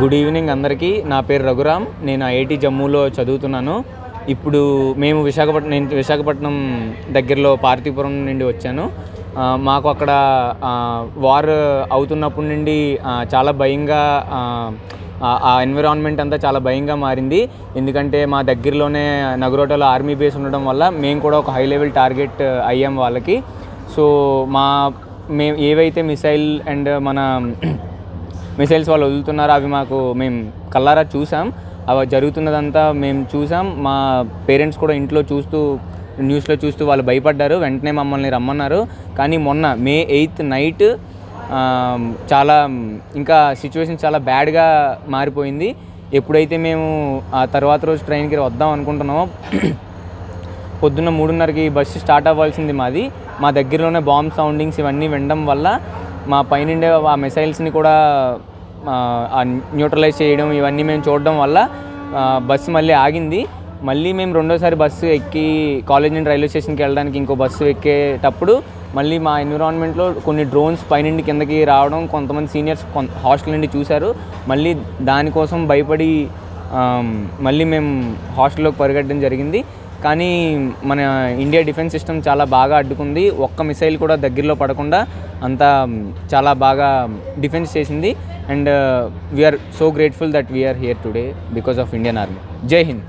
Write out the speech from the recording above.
Good evening అందరికీ. నా పేరు రఘురామ్. నేను ఐఐటి జమ్మూలో చదువుతున్నాను. ఇప్పుడు మేము విశాఖపట్నం నేను విశాఖపట్నం దగ్గరలో పార్తీపురం నుండి వచ్చాను. మాకు అక్కడ వార్ అవుతున్నప్పటి నుండి చాలా భయంగా ఆ, ఆ ఎన్విరాన్మెంట్ అంతా చాలా భయంగా మారింది. ఎందుకంటే మా దగ్గరలోనే నగరోటలో ఆర్మీ బేస్ ఉండడం వల్ల మేము కూడా ఒక హై లెవెల్ టార్గెట్ అయ్యాం వాళ్ళకి. సో మా మేము ఏవైతే మిసైల్ అండ్ మన మిసైల్స్ వాళ్ళు వదులుతున్నారు? అవి మాకు మేము కల్లారా చూసాం. అవి జరుగుతున్నదంతా మేము చూసాం. మా పేరెంట్స్ కూడా ఇంట్లో చూస్తూ న్యూస్లో చూస్తూ వాళ్ళు భయపడ్డారు. వెంటనే మమ్మల్ని రమ్మన్నారు. కానీ మొన్న మే ఎయిత్ నైట్ చాలా ఇంకా సిచ్యువేషన్ చాలా బ్యాడ్గా మారిపోయింది. ఎప్పుడైతే మేము ఆ తర్వాత రోజు ట్రైన్కి వద్దాం అనుకుంటున్నామో పొద్దున్న మూడున్నరకి బస్సు స్టార్ట్ అవ్వాల్సింది మాది. మా దగ్గరలోనే బాంబ్ సౌండింగ్స్ ఇవన్నీ వినడం వల్ల మా పైనుండే ఆ మిసైల్స్ని కూడా న్యూట్రలైజ్ చేయడం ఇవన్నీ మేము చూడడం వల్ల బస్సు మళ్ళీ ఆగింది. మళ్ళీ మేము రెండోసారి బస్సు ఎక్కి కాలేజ్ నుండి రైల్వే స్టేషన్కి వెళ్ళడానికి ఇంకో బస్సు ఎక్కేటప్పుడు మళ్ళీ మా ఎన్విరాన్మెంట్లో కొన్ని డ్రోన్స్ పైనుండి కిందకి రావడం కొంతమంది సీనియర్స్ హాస్టల్ నుండి చూశారు. మళ్ళీ దానికోసం భయపడి మళ్ళీ మేము హాస్టల్లోకి పరిగెట్టడం జరిగింది. కానీ మన ఇండియా డిఫెన్స్ సిస్టమ్ చాలా బాగా అడ్డుకుంది. ఒక్క మిసైల్ కూడా దగ్గరలో పడకుండా అంతా చాలా బాగా డిఫెన్స్ చేసింది. And we're so grateful that we're here today because of Indian army జై హింద్.